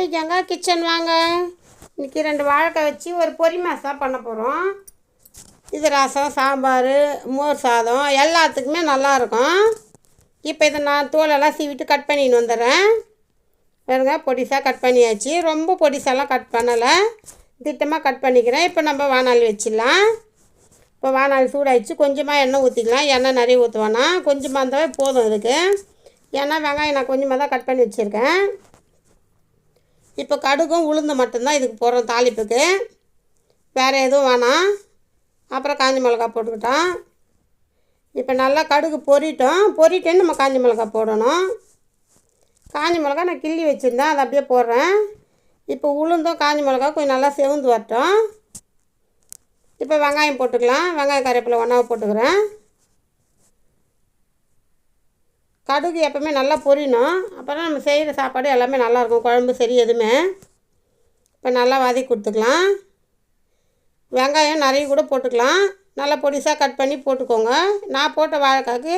Hi Ganga kitchen வாங்க. இன்றைக்கி ரெண்டு வாழைக்காய் வச்சு ஒரு பொரி மாசாக பண்ண போகிறோம் இது ரசம் சாம்பார் மோர் சாதம் எல்லாத்துக்குமே நல்லாயிருக்கும் இப்போ இதை நான் தோலெல்லாம் சீவிட்டு கட் பண்ணின்னு வந்துடுறேன். பாருங்க பொடிசாக கட் பண்ணியாச்சு. ரொம்ப பொடிசாலாம் கட் பண்ணலை. திட்டமாக கட் பண்ணிக்கிறேன். இப்போ நம்ம வானால் வச்சிடலாம். இப்போ வானால் சூடாயிடுச்சு. கொஞ்சமாக எண்ணெய் ஊற்றிக்கலாம் எண்ணெய் நிறைய ஊற்றுவேன்னா கொஞ்சமாக இருந்தாவே போதும் இதுக்கு. ஏன்னா வெங்காயம் நான் கொஞ்சமாக தான் கட் பண்ணி வச்சுருக்கேன். இப்போ கடுகும் உளுந்து மட்டும்தான் இதுக்கு போடுறோம் தாளிப்புக்கு. வேறு எதுவும் வேணாம். அப்புறம் காஞ்சி மிளகா போட்டுக்கிட்டோம். இப்போ நல்லா கடுகு பொரிட்டோம். பொரிட்டேன்னு நம்ம காஞ்சி மிளகா போடணும். காஞ்சி மிளகா நான் கிள்ளி வச்சுருந்தேன். அதை அப்படியே போடுறேன். இப்போ உளுந்தும் காஞ்சி மிளகா கொஞ்சம் நல்லா செவந்து வரட்டும். இப்போ வெங்காயம் போட்டுக்கலாம். வெங்காயம் கருவேப்பிலை ஒன்றா போட்டுக்கிறேன். கடுகு எப்பவுமே நல்லா பொரியணும். அப்புறம் நம்ம செய்கிற சாப்பாடு எல்லாமே நல்லாயிருக்கும். குழம்பு சரி எதுவுமே. இப்போ நல்லா வதக்கி கொடுத்துக்கலாம். வெங்காயம் நிறைய கூட போட்டுக்கலாம். நல்லா பொடிசாக கட் பண்ணி போட்டுக்கோங்க. நான் போட்ட வாழைக்காய்க்கு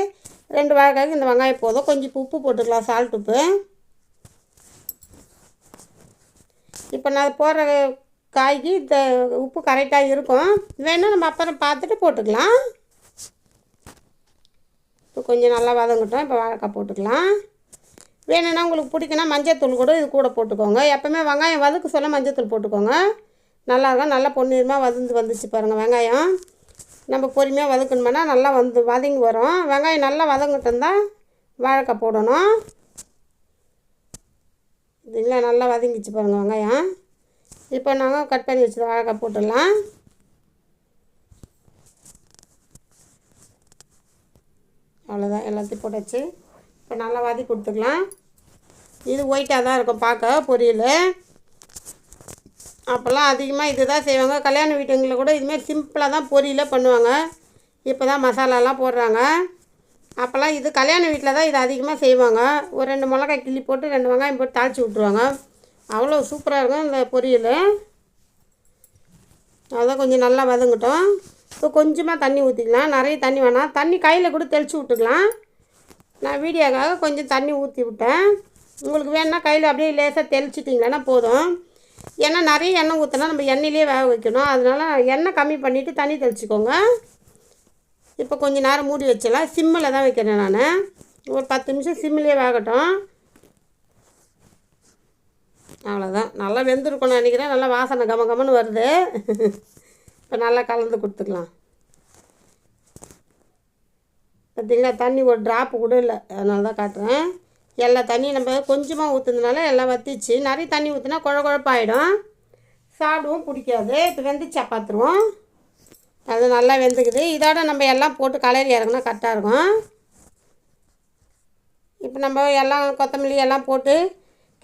ரெண்டு வாழைக்காய்க்கு இந்த வெங்காயம் போதும். கொஞ்சம் உப்பு போட்டுக்கலாம் சால்ட் உப்பு. இப்போ நான் போடுற காய்க்கு இந்த உப்பு கரெக்டாக இருக்கும். வேணால் நம்ம அப்புறம் பார்த்துட்டு போட்டுக்கலாம். இப்போ கொஞ்சம் நல்லா வதங்கட்டும். இப்போ வாழைக்காய் போட்டுக்கலாம். வேணும்னா உங்களுக்கு பிடிக்குன்னா மஞ்சத்தூள் கூட இது கூட போட்டுக்கோங்க. எப்போவுமே வெங்காயம் வதக்க சொல்ல மஞ்சத்தூள் போட்டுக்கோங்க. நல்லா இருக்கும். நல்லா பொன்னிறமாக வதந்து வந்துச்சு பாருங்கள் வெங்காயம். நம்ம பொறுமையாக வதக்கணுமானா நல்லா வந்து வதங்கி வரும். வெங்காயம் நல்லா வதங்கிட்டு தான் வாழைக்காய் போடணும். இதுங்களா நல்லா வதங்கிச்சு பாருங்கள் வெங்காயம். இப்போ நாங்கள் கட் பண்ணி வச்சு வாழைக்காய் போட்டுடலாம். அவ்வளோதான் எல்லாத்தையும் போட்டாச்சு. இப்போ நல்லா வாதி கொடுத்துக்கலாம். இது ஒயிட்டாக தான் இருக்கும் பார்க்க பொரியல். அப்போல்லாம் அதிகமாக இது தான் செய்வாங்க. கல்யாண வீட்டுங்களில் கூட இதுமாரி சிம்பிளாக தான் பொரியல பண்ணுவாங்க. இப்போ தான் மசாலாலாம் போடுறாங்க. அப்போல்லாம் இது கல்யாண வீட்டில் தான் இது அதிகமாக செய்வாங்க. ஒரு ரெண்டு மிளகாய் கிள்ளி போட்டு ரெண்டு வெங்காயம் போட்டு தாளித்து விட்ருவாங்க அவ்வளோ சூப்பராக இருக்கும் இந்த பொரியல். அதான் கொஞ்சம் நல்லா வதங்கட்டும். இப்போ கொஞ்சமாக தண்ணி ஊற்றிக்கலாம் நிறைய தண்ணி வேணாம். தண்ணி கையில் கூட தெளித்து விட்டுக்கலாம். நான் வீடியோக்காக கொஞ்சம் தண்ணி ஊற்றி விட்டேன். உங்களுக்கு வேணுன்னா கையில் அப்படியே லேசாக தெளிச்சிட்டிங்களேன்னா போதும். ஏன்னா நிறைய எண்ணெய் ஊற்றினா நம்ம எண்ணெயிலே வேக வைக்கணும். அதனால் எண்ணெய் கம்மி பண்ணிவிட்டு தண்ணி தெளிச்சிக்கோங்க. இப்போ கொஞ்சம் நேரம் மூடி வச்சிடலாம். சிம்மில் தான் வைக்கிறேன் நான். ஒரு பத்து நிமிஷம் சிம்மிலே வேகட்டும். அவ்வளோதான் நல்லா வெந்திருக்கணும்னு நினைக்கிறேன். நல்லா வாசனை கம கமன்னு வருது. இப்போ நல்லா கலந்து கொடுத்துக்கலாம். பார்த்திங்களா தண்ணி ஒரு ட்ராப்பு கூட இல்லை. அதனால தான் காட்டுறேன். எல்லா தண்ணியும் நம்ம கொஞ்சமாக ஊற்றுனதுனால எல்லாம் வத்திச்சு. நிறைய தண்ணி ஊற்றினா குழ குழப்பாயிடும். சாப்பிடுவோம் பிடிக்காது. இப்போ வெந்துச்சா பார்த்துருவோம் அது நல்லா வெந்துக்குது. இதோட நம்ம எல்லாம் போட்டு கலரி இறங்கினா கரெக்டாக இருக்கும். இப்போ நம்ம எல்லாம் கொத்தமல்லி எல்லாம் போட்டு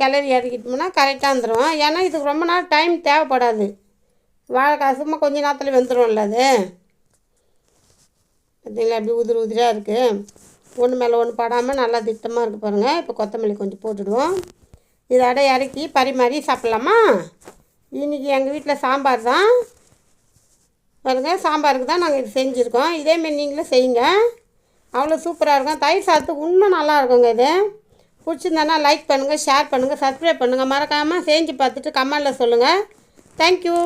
கிளறி இறக்கிட்டோம்னா கரெக்டாக வந்துடும் ஏன்னா இதுக்கு ரொம்ப நாள் டைம் தேவைப்படாது. வாழைக்காய் சும்மா கொஞ்ச நேரத்தில் வெந்துடும்ல அது? பார்த்தீங்களா இப்படி உதிரி உதிரியாக இருக்குது ஒன்று மேலே ஒன்று படாமல் நல்லா திட்டமாக இருக்குது பாருங்கள் இப்போ கொத்தமல்லி கொஞ்சம் போட்டுடுவோம். இதோட இறக்கி பரிமாறி சாப்பிட்லாமா? இன்றைக்கி எங்கள் வீட்டில் சாம்பார் தான். பாருங்கள் சாம்பாருக்கு தான் நாங்கள் இது செஞ்சுருக்கோம். இதேமாரி நீங்களும் செய்யுங்க. அவ்வளோ சூப்பராக இருக்கும். தயிர் சாதத்துக்கு இன்னும் நல்லா இருக்குங்க இது. பிடிச்சிருந்தானா லைக் பண்ணுங்கள் ஷேர் பண்ணுங்கள் சப்ஸ்கிரைப் பண்ணுங்கள் மறக்காமல் செஞ்சு பார்த்துட்டு கமெண்டில் சொல்லுங்கள் தேங்க்யூ